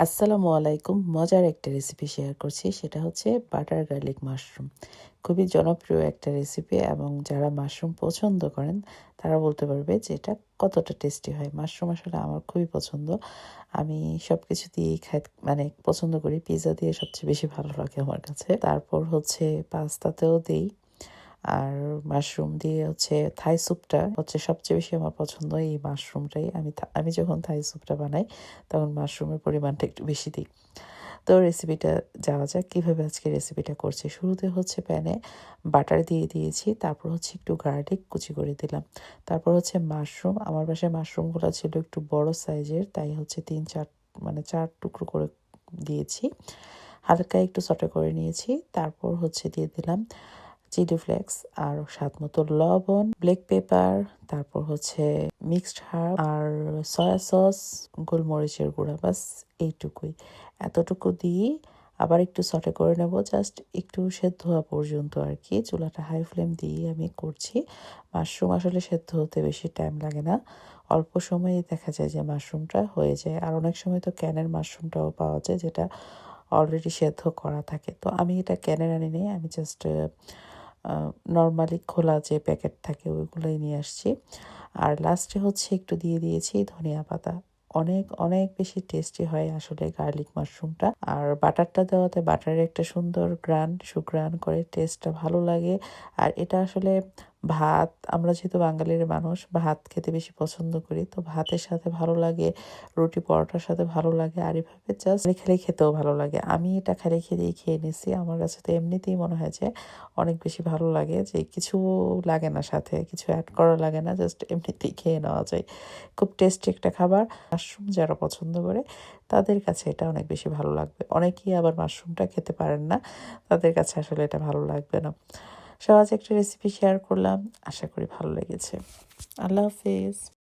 আসসালামু আলাইকুম। মজার একটা রেসিপি শেয়ার করছি, সেটা হচ্ছে বাটার গার্লিক মাশরুম খুবই জনপ্রিয় একটা রেসিপি এবং যারা মাশরুম পছন্দ করেন, তারা বলতে পারবে যে এটা কতটা টেস্টি হয়। মাশরুম আসলে আমার খুবই পছন্দ। আমি সব কিছু দিয়েই খাই মানে পছন্দ করি। পিৎজা দিয়ে সবচেয়ে বেশি ভালো লাগে আমার কাছে। তারপর হচ্ছে পাস্তাতেও দিই। আর মাশরুম দিয়ে হচ্ছে থাই স্যুপটা হচ্ছে সবচেয়ে বেশি আমার পছন্দ এই মাশরুমটাই আমি আমি যখন থাই স্যুপটা বানাই, তখন মাশরুমের পরিমাণটা একটু বেশি দিই। তো রেসিপিটা যাওয়া যাক, কীভাবে আজকে রেসিপিটা করছি। শুরুতে হচ্ছে প্যানে বাটার দিয়ে দিয়েছি, তারপর হচ্ছে একটু গার্লিক কুচি করে দিলাম। তারপর হচ্ছে মাশরুম আমার বাসায় মাশরুমগুলো ছিল একটু বড় সাইজের তাই হচ্ছে তিন চার মানে চার টুকরো করে দিয়েছি। হালকা একটু সটে করে নিয়েছি, তারপর হচ্ছে দিয়ে দিলাম চিলি ফ্লেক্স আর স্বাদ মতো লবণ ব্ল্যাক পেপার তারপর হচ্ছে মিক্সড হার্ব আর সয়া সস গোলমরিচের গুঁড়া, বাস এইটুকুই। এতটুকু দিয়ে আবার একটু সটে করে নেব জাস্ট একটু সেদ্ধ হওয়া পর্যন্ত আর কি। চুলাটা হাই ফ্লেম দিয়ে আমি করছি। মাশরুম আসলে সেদ্ধ হতে বেশি টাইম লাগে না। অল্প সময়ে দেখা যায় যে মাশরুমটা হয়ে যায়। আর অনেক সময় তো ক্যানের মাশরুমটাও পাওয়া যায়, যেটা অলরেডি সেদ্ধ করা থাকে। তো আমি এটা ক্যানের আনি নেই, আমি জাস্ট নর্মালি খোলা যে প্যাকেট থাকে ওইগুলোই নিয়ে আসছি। আর লাস্টে হচ্ছে একটু দিয়ে দিয়েছি ধনিয়া পাতা। অনেক অনেক বেশি টেস্টি হয় আসলে গার্লিক মাশরুমটা আর বাটারটা দেওয়াতে বাটারের একটা সুন্দর গ্রান সুগ্রান করে টেস্টটা ভালো লাগে। আর এটা আসলে ভাত, আমরা যেহেতু বাঙালির মানুষ, ভাত খেতে বেশি পছন্দ করি, তো ভাতের সাথে ভালো লাগে, রুটি পরোটার সাথে ভালো লাগে, আর এভাবে জাস্ট খেলে খেতেও ভালো লাগে। আমি এটা খেলে খেলেই খেয়ে নিছি। আমার কাছে তো এমনিতেই মনে হয় যে অনেক বেশি ভালো লাগে, যে কিছু লাগে না সাথে, কিছু অ্যাড করা লাগে না জাস্ট এমনিতেই খেয়ে নেওয়া যায়। খুব টেস্টি একটা খাবার মাশরুম যারা পছন্দ করে, তাদের কাছে এটা অনেক বেশি ভালো লাগবে। অনেকেই আবার মাশরুমটা খেতে পারেন না, তাদের কাছে আসলে এটা ভালো লাগবে না। সহজ একটা রেসিপি শেয়ার করলাম। আশা করি ভালো লেগেছে। আল্লাহ হাফিজ।